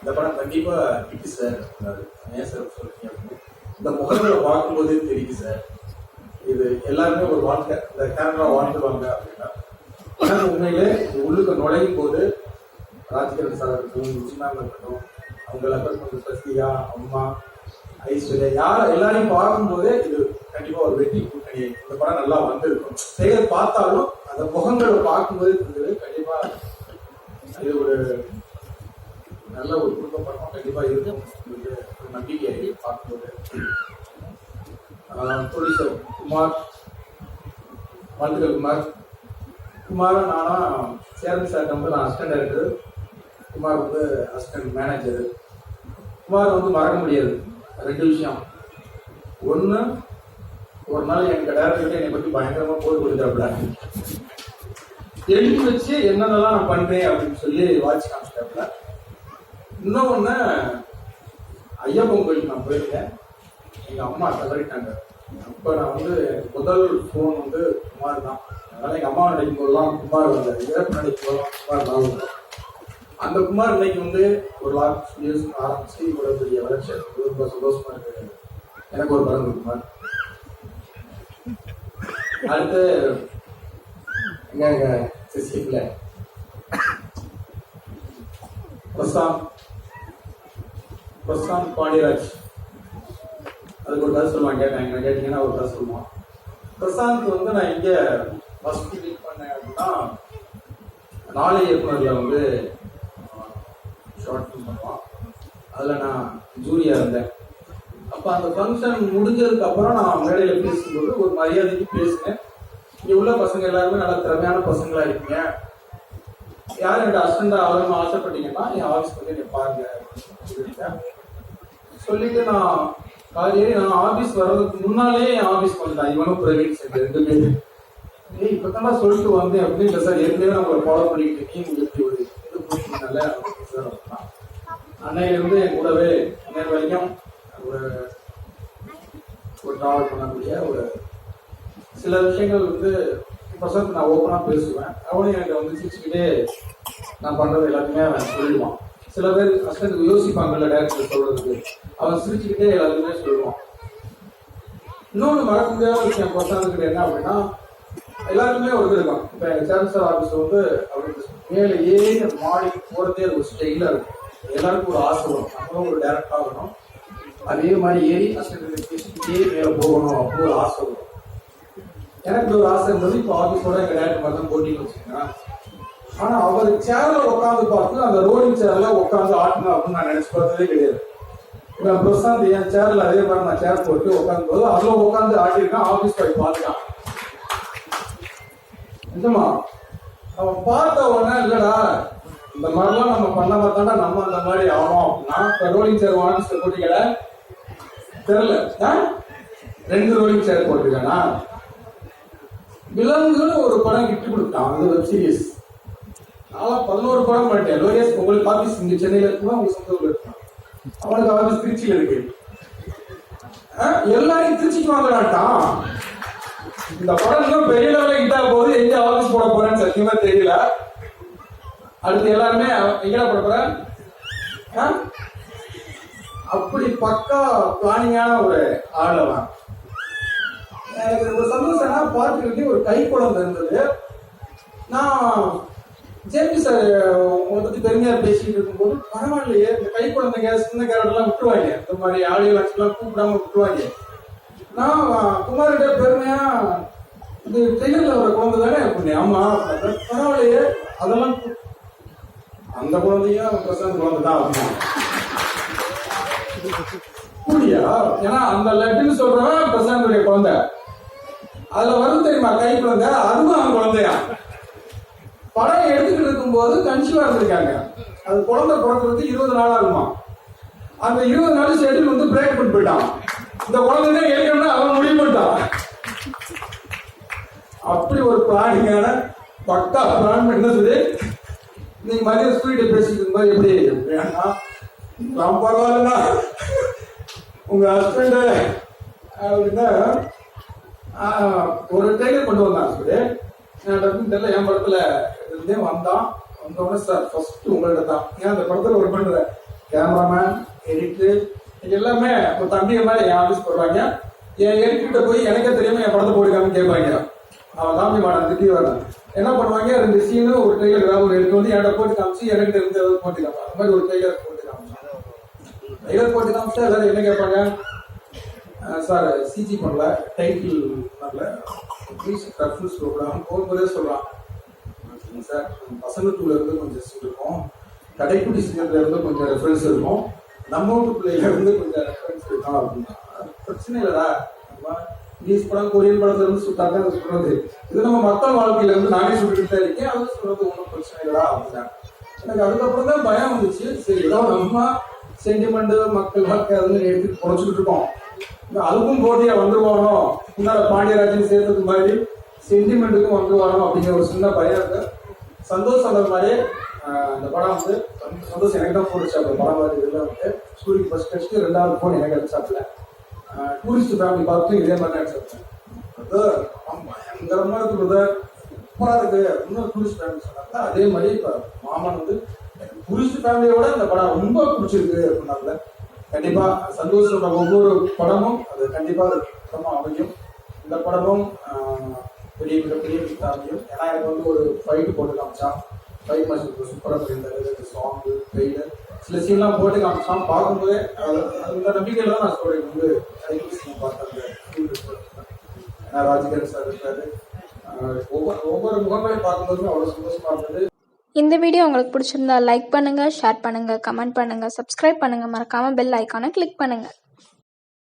தெரியுது சார் அப்படின்னாரு ஏன் சார் சொல்றீங்க அப்படின்னு. இந்த முகங்களை பார்க்கும்போதே தெரியுது சார் இது எல்லாருமே ஒரு வாழ்க்கை. இந்த கேமரா வாழ்ந்துருவாங்க அப்படின்னா. ஆனா உண்மையிலே உள்ளுக்கு நுழையும் போது ராஜகிரண் சார் இருக்கட்டும் ருச்சினாங்க இருக்கட்டும் அவங்க எல்லாம் கொஞ்சம் சஸ்தியா அம்மா ஐஸ்வர்யா யார் எல்லாரையும் பார்க்கும்போதே இது கண்டிப்பா ஒரு வெற்றி கூட்டணி. இந்த படம் நல்லா வந்திருக்கும். செயல் பார்த்தாலும் அந்த முகங்களை பார்க்கும்போது கண்டிப்பா இது ஒரு நல்ல ஒரு குடும்ப படம் கண்டிப்பா இருக்கும். உங்களுக்கு ஒரு நம்பிக்கை பார்க்கும்போது ப்ரொடியூசர் குமார் வாழ்த்துக்கள் குமார். குமார் நானா சேரன் சார் வந்து நான் அசிஸ்டன்ட் டைரக்டர் குமார் வந்து அசிஸ்டன்ட் மேனேஜர் குமார் வந்து மறக்க முடியாது. ரெண்டு விஷயம். ஒன்று ஒரு நாள் எங்கள் டேரக்டர்கிட்ட என்னை பற்றி பயங்கரமாக போய் கொடுத்தாப்புல எழுதி வச்சு என்னென்னலாம் நான் பண்ணுறேன் அப்படின்னு சொல்லி வாட்ச் காமிச்சிட்டாப்புல. இன்னொன்னு ஐயப்பன் கோயிலுக்கு நான் போயிருக்கேன். எங்கள் அம்மா தவறிட்டாங்க அப்போ நான் வந்து முதல் ஃபோன் வந்து குமார் தான். அதனால் எங்கள் அம்மா நினைக்கும் போதெல்லாம் குமார் வந்தார் இறப்பு நினைக்கும் போதெல்லாம் குமார் தான் வந்தார். அந்த குமார் இன்னைக்கு வந்து ஒரு லாக் இயர்ஸ் ஆரம்பிச்சு இவ்வளோ பெரிய வளர்ச்சி ரொம்ப சந்தோஷமா இருக்கு. எனக்கு ஒரு படம் குமார். அடுத்து எங்க எங்க சிசிப்ல? பிரசாந்த். பிரசாந்த் பாண்டியராஜ் அதுக்கு ஒரு கதை சொல்லுவாங்க கேட்டேன் கேட்டீங்கன்னா ஒரு கதை சொல்லுவான் பிரசாந்த் வந்து நான் இங்கே ஃபர்ஸ்ட் மீட் பண்ணேன் அப்படின்னா நாளை இயக்குனர்ல வந்து ஷார்ட் ஃபிலிம் பண்ணுவான் அதில் நான் ஜூரியா இருந்தேன். அப்போ அந்த ஃபங்க்ஷன் முடிஞ்சதுக்கு அப்புறம் நான் மேடையில் பேசும்போது ஒரு மரியாதைக்கு பேசினேன். இங்கே உள்ள பசங்க எல்லாருமே நல்ல திறமையான பசங்களாக இருக்கீங்க. யார் என்னோட அசிஸ்டண்டா ஆகணும்னு ஆசைப்பட்டீங்கன்னா என் ஆஃபீஸ் வந்து என்னை பாருங்க அப்படின்னு சொல்லிட்டேன் சொல்லிட்டு நான் காலையிலே நான் ஆபீஸ் வர்றதுக்கு முன்னாலே என் ஆபீஸ் வந்துட்டான் இவனும் பிரவீன் சேர்ந்து ரெண்டு பேரு. ஏய் இப்பதான் சொல்லிட்டு வந்தேன் அப்படின்னு இல்லை சார் ஏற்கனவே நான் உங்களை ஃபாலோ பண்ணிட்டு இருக்கேன். உங்களுக்கு ஒரு இது போட்டீங்கல்ல சார் அன்னையில இருந்து என் கூடவே இன்னைக்கு வரைக்கும் ஒரு ஒரு டிராவல் பண்ணக்கூடிய ஒரு சில விஷயங்கள் வந்து பிரசாந்த் நான் ஓப்பனாக பேசுவேன். அவனும் எனக்கு வந்து சிரிச்சுக்கிட்டே நான் பண்ணுறது எல்லாத்தையுமே சொல்லிடுவான். சில பேர் அஸ்டன்ட் யோசிப்பாங்கல்ல டேரக்டர் சொல்றதுக்கு. அவன் சிரிச்சுக்கிட்டே எல்லாருமே சொல்லுவான். இன்னொன்று மறக்க முடியாத விஷயம் பசங்களுக்கு கிட்ட என்ன அப்படின்னா எல்லாருக்குமே ஒரு இது இருக்கும் இப்போ எங்கள் சான்சலர் ஆஃபீஸ் வந்து அவருக்கு மேலே ஏறி மாடி போகிறதே ஒரு ஸ்டைலாக இருக்கும். எல்லாருக்கும் ஒரு ஆசை வரும். நம்மளும் ஒரு டேரக்ட் ஆகணும் அதே மாதிரி ஏறி அசிஸ்டன்ட் பேசிக்கிட்டே மேலே போகணும் அப்படின்னு ஒரு ஆசை வரும். எனக்கு ஒரு ஆசை இருந்தது இப்போ ஆஃபீஸோட எங்கள் டேரக்டர் பார்த்தா தான் போட்டின்னு வச்சுக்கோங்க ஆனால் அவர் சேர்ல உட்காந்து பார்த்து அந்த ரோலிங் சேர்ல உட்காந்து ஆட்டணும் அப்படின்னு நான் நினைச்சு பார்த்ததே கிடையாது. நான் பிரசாந்த் என் சேர்ல அதே மாதிரி நான் சேர் போட்டு உட்காந்து போது அதில் உட்காந்து ஆட்டியிருக்கான் ஆஃபீஸ் போய் பார்த்துட்டான் நிஜமா அவன் பார்த்த உடனே இல்லடா இந்த மாதிரிலாம் நம்ம பண்ண பார்த்தாண்டா நம்ம அந்த மாதிரி ஆகும் அப்படின்னா இப்போ ரோலிங் சேர் ஆபீஸ்ல போட்டீங்கள தெரியல. ஆ? ரெண்டு ரோலிங் சேர் போட்டிருக்கானா விலங்குன்னு ஒரு படம் கிட்டு கொடுத்தான் அந்த வெப் சீரிஸ் நாளா பதினோரு படம் பண்ணிட்டேன் லோகேஷ் உங்களுக்கு ஆபீஸ் இங்க சென்னையில இருக்குமா? உங்க சொந்த ஊர்ல இருக்குமா? அவனுக்கு ஆபீஸ் திருச்சியில இருக்கு. ஆ? எல்லாரையும் திருச்சிக்கு வாங்கலாட்டான் இந்த படம் எல்லாம் பெரிய லெவலில் கிட்டா போகுது. எங்க ஆபீஸ் போட போறேன்னு சத்தியமா தெரியல. அடுத்து எல்லாருமே எங்கடா போட போற? ஆ? அப்படி பக்கா பிளானிங்கான ஒரு ஆள் அவன். எனக்கு ஒரு சந்தோஷம் பார்த்துக்கிட்டே ஒரு கை குழந்தை இருந்தது. நான் ஜேபி சார் உங்களை பத்தி பெருமையா பேசிட்டு இருக்கும்போது பரவாயில்லையே இந்த கை குழந்தைங்க சின்ன கேரட்லாம் விட்டுருவாங்க. இந்த மாதிரி ஆளுகள் கூப்பிடாம விட்டுருவாங்க. நான் குமார்கிட்ட பெருமையா இது டெய்லர்ல ஒரு குழந்தை தானே? அப்படின்னு ஆமா. பரவாயில்லையே அதெல்லாம் அந்த குழந்தையும் பிரசாந்த் குழந்தை தான். அப்படின்னா கூடியா ஏன்னா அந்த லட்டுன்னு சொல்றவன் பிரசாந்தோடைய குழந்தை. அதுல வரும் தெரியுமா கை குழந்தை? அதுவும் அவன் குழந்தையா? படம் எடுத்துக்கிட்டு இருக்கும்போது கன்சீவா இருந்திருக்காங்க. அது குழந்தை பிறக்கிறதுக்கு இருபது நாள் ஆகுமா அந்த இருபது நாள் ஷெட்யூல் வந்து பிரேக் பண்ணி போயிட்டான். இந்த குழந்தை எழுதணும்னா அவன் முடிவு பண்ணிட்டான். அப்படி ஒரு பிளானிங்கான பக்கா பிளான் என்ன சொல்லி நீங்க மதியம் ஸ்வீட்டை பேசிட்டு இருக்கும்போது எப்படி? வேணா. நான் பரவாயில்லண்ணா உங்க ஹஸ்பண்ட் அப்படின்னா ஒரு டைலர் கொண்டு வந்தான் சொல்லி. நான் டக்குன்னு தெரியல என் படத்துல இருந்தே வந்தான் வந்தோடனே சார் ஃபர்ஸ்ட் உங்கள்ட்ட தான் ஏன் அந்த படத்துல ஒரு பண்ணுற கேமராமேன் எடிட்டு எல்லாமே ஒரு தம்பிய மாதிரி என் ஆஃபீஸ் போடுறாங்க. என் எடிட்ட போய் எனக்கே தெரியாம என் படத்தை போடுக்கான்னு கேட்பாங்க. அவன் தாம்பி மாடன் திட்டி வரான். என்ன பண்ணுவாங்க? ரெண்டு சீனு ஒரு ட்ரெய்லர் ஏதாவது ஒரு எடுத்து வந்து என்கிட்ட போட்டு காமிச்சு எனக்கு தெரிஞ்ச ஏதாவது போட்டு காமிச்சு அந்த மாதிரி ஒரு ட்ரெய்லர் போட்டு காமிச்சான் ட்ரெய்லர் போட்டு காமிச்சா எல்லாரும் என்ன கேட்பாங்க? சார் சிஜி பண்ணல டைட்டில் பண்ணல. ப்ளீஸ் ரெஃபரன்ஸ் சொல்கிறான் போகும்போதே சொல்கிறான் சார். பசங்க டூல இருந்து கொஞ்சம் சீன் இருக்கும் கடைக்குடி சிங்கர்ல இருந்து கொஞ்சம் ரெஃபரன்ஸ் இருக்கும் நம்ம வீட்டு பிள்ளைல இருந்து கொஞ்சம் ரெஃபரன்ஸ் இருக்கும் அப்படின்னா பிரச்சனை இல்லடா. நம்ம இங்கிலீஷ் படம் கொரியன் படத்துல இருந்து சுட்டாங்க அது சொல்றது. இது நம்ம மக்கள் வாழ்க்கையில இருந்து நானே சொல்லிட்டு தான் இருக்கேன். அது சொல்றது ஒன்றும் பிரச்சனை இல்லடா அப்படின்னா. எனக்கு அதுக்கப்புறம் தான் பயம் வந்துச்சு. சரி ஏதோ நம்ம சென்டிமெண்ட் மக்கள் வாழ்க்கை அதுன்னு எடுத்து குறைச்சிக்கிட்டு இருக்கோம். அதுக்கும் போட்டியா வந்துருவானோ முன்னால பாண்டியராஜன் சேர்த்தது மாதிரி சென்டிமெண்ட்டுக்கும் வந்துருவானோ அப்படிங்கிற ஒரு சின்ன பயம் இருக்கு. சந்தோஷ் அந்த மாதிரி அந்த படம் வந்து சந்தோஷம் எனக்கு தான் போட்டுச்சு அந்த படம் மாதிரி இதில் வந்து சூரியக்கு ஃபஸ்ட் அடிச்சுட்டு ரெண்டாவது ஃபோன் எனக்கு அடிச்சாப்புல. டூரிஸ்ட் ஃபேமிலி பார்த்து இதே மாதிரி தான் அது ஆமா, இருக்கு பிரதர் சூப்பராக இருக்கு. இன்னும் டூரிஸ்ட் ஃபேமிலி சொன்னாங்க அதே மாதிரி இப்போ மாமன் வந்து டூரிஸ்ட் ஃபேமிலியோட இந்த படம் ரொம்ப பிடிச்சிருக்கு அப்படின்னால கண்டிப்பாக சந்தோஷம் ஒவ்வொரு படமும் அது கண்டிப்பாக அது படமா அமையும். இந்த படமும் பெரிய மிகப்பெரிய ஹிட் அமையும் ஏன்னா எனக்கு வந்து ஒரு ஃபைட்டு போட்டு காமிச்சான். ஃபைட் மாஸ்டர் சூப்பராக பண்ணியிருந்தாரு சாங்கு ட்ரெயிலர் சில சீன்லாம் போட்டு காமிச்சான். பார்க்கும்போதே அந்த நம்பிக்கையில் தான் நான் சொல்றேன் வந்து சைக்கிள் சீன் பார்த்தேன் ஏன்னா ராஜகிரண் சார் இருக்காரு. ஒவ்வொரு ஒவ்வொரு முகங்களையும் பார்க்கும்போது அவ்வளோ சந்தோஷமாக இருந்தது. இந்த வீடியோ உங்களுக்கு பிடிச்சிருந்தா லைக் பண்ணுங்கள் ஷேர் பண்ணுங்கள் கமெண்ட் பண்ணுங்கள் சப்ஸ்கிரைப் பண்ணுங்கள் மறக்காமல் பெல் ஐக்கானை கிளிக் பண்ணுங்கள்